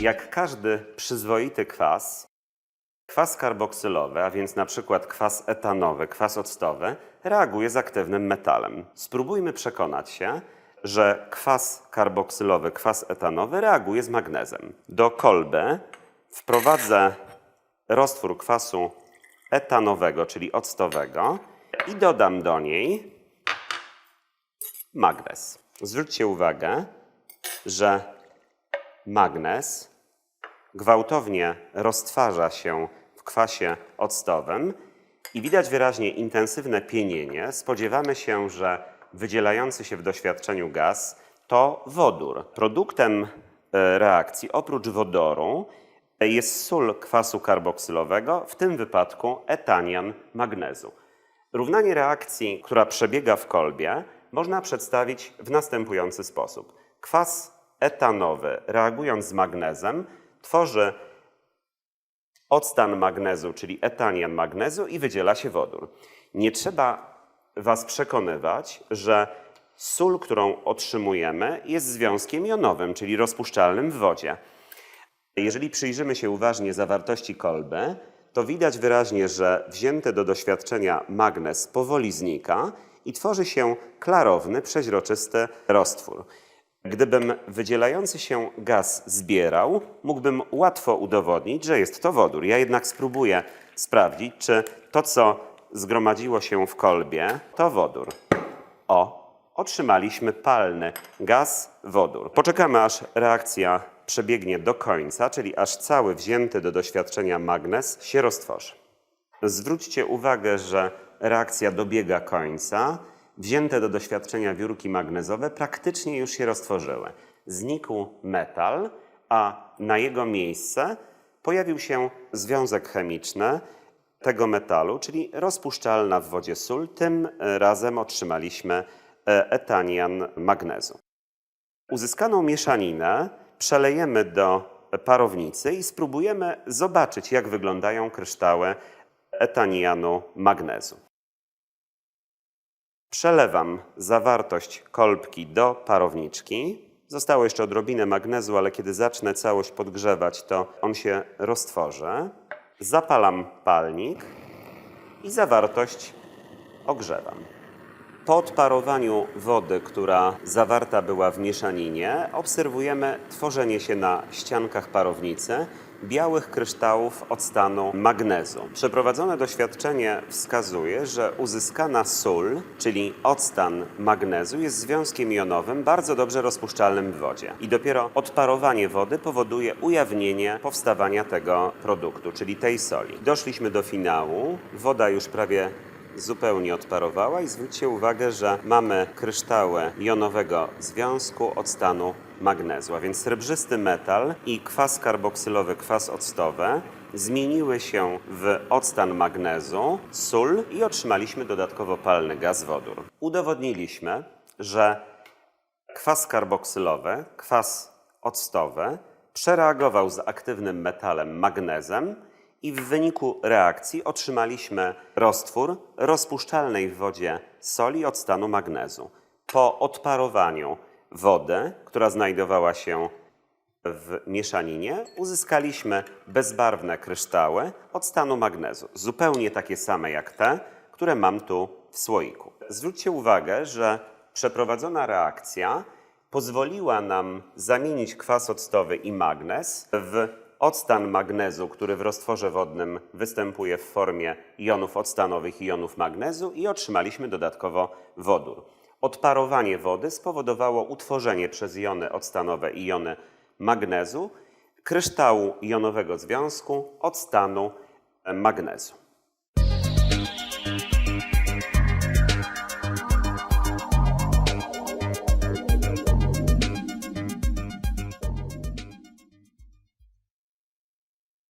Jak każdy przyzwoity kwas, kwas karboksylowy, a więc na przykład kwas etanowy, kwas octowy, reaguje z aktywnym metalem. Spróbujmy przekonać się, że kwas karboksylowy, kwas etanowy reaguje z magnezem. Do kolby wprowadzę roztwór kwasu etanowego, czyli octowego i dodam do niej magnez. Zwróćcie uwagę, że magnez gwałtownie roztwarza się w kwasie octowym i widać wyraźnie intensywne pienienie. Spodziewamy się, że wydzielający się w doświadczeniu gaz to wodór. Produktem e, reakcji oprócz wodoru jest sól kwasu karboksylowego, w tym wypadku etanian magnezu. Równanie reakcji, która przebiega w kolbie, można przedstawić w następujący sposób. Kwas etanowy, reagując z magnezem, tworzy octan magnezu, czyli etanian magnezu i wydziela się wodór. Nie trzeba Was przekonywać, że sól, którą otrzymujemy, jest związkiem jonowym, czyli rozpuszczalnym w wodzie. Jeżeli przyjrzymy się uważnie zawartości kolby, to widać wyraźnie, że wzięty do doświadczenia magnez powoli znika i tworzy się klarowny, przeźroczysty roztwór. Gdybym wydzielający się gaz zbierał, mógłbym łatwo udowodnić, że jest to wodór. Ja jednak spróbuję sprawdzić, czy to, co zgromadziło się w kolbie, to wodór. O, otrzymaliśmy palny gaz, wodór. Poczekamy, aż reakcja przebiegnie do końca, czyli aż cały wzięty do doświadczenia magnez się roztworzy. Zwróćcie uwagę, że reakcja dobiega końca. Wzięte do doświadczenia wiórki magnezowe praktycznie już się roztworzyły. Znikł metal, a na jego miejsce pojawił się związek chemiczny tego metalu, czyli rozpuszczalna w wodzie sól. Tym razem otrzymaliśmy e, etanian magnezu. Uzyskaną mieszaninę przelejemy do parownicy i spróbujemy zobaczyć, jak wyglądają kryształy etanianu magnezu. Przelewam zawartość kolbki do parowniczki. Zostało jeszcze odrobinę magnezu, ale kiedy zacznę całość podgrzewać, to on się roztworzy. Zapalam palnik i zawartość ogrzewam. Po odparowaniu wody, która zawarta była w mieszaninie, obserwujemy tworzenie się na ściankach parownicy białych kryształów octanu magnezu. Przeprowadzone doświadczenie wskazuje, że uzyskana sól, czyli octan magnezu, jest związkiem jonowym bardzo dobrze rozpuszczalnym w wodzie. I dopiero odparowanie wody powoduje ujawnienie powstawania tego produktu, czyli tej soli. Doszliśmy do finału. Woda już prawie zupełnie odparowała i zwróćcie uwagę, że mamy kryształy jonowego związku octanu magnezu, a więc srebrzysty metal i kwas karboksylowy, kwas octowy zmieniły się w octan magnezu, sól i otrzymaliśmy dodatkowo palny gaz wodór. Udowodniliśmy, że kwas karboksylowy, kwas octowy przereagował z aktywnym metalem magnezem i w wyniku reakcji otrzymaliśmy roztwór rozpuszczalnej w wodzie soli od stanu magnezu. Po odparowaniu wody, która znajdowała się w mieszaninie, uzyskaliśmy bezbarwne kryształy od stanu magnezu, zupełnie takie same jak te, które mam tu w słoiku. Zwróćcie uwagę, że przeprowadzona reakcja pozwoliła nam zamienić kwas octowy i magnez w octan magnezu, który w roztworze wodnym występuje w formie jonów octanowych i jonów magnezu i otrzymaliśmy dodatkowo wodór. Odparowanie wody spowodowało utworzenie przez jony octanowe i jony magnezu kryształu jonowego związku octanu magnezu.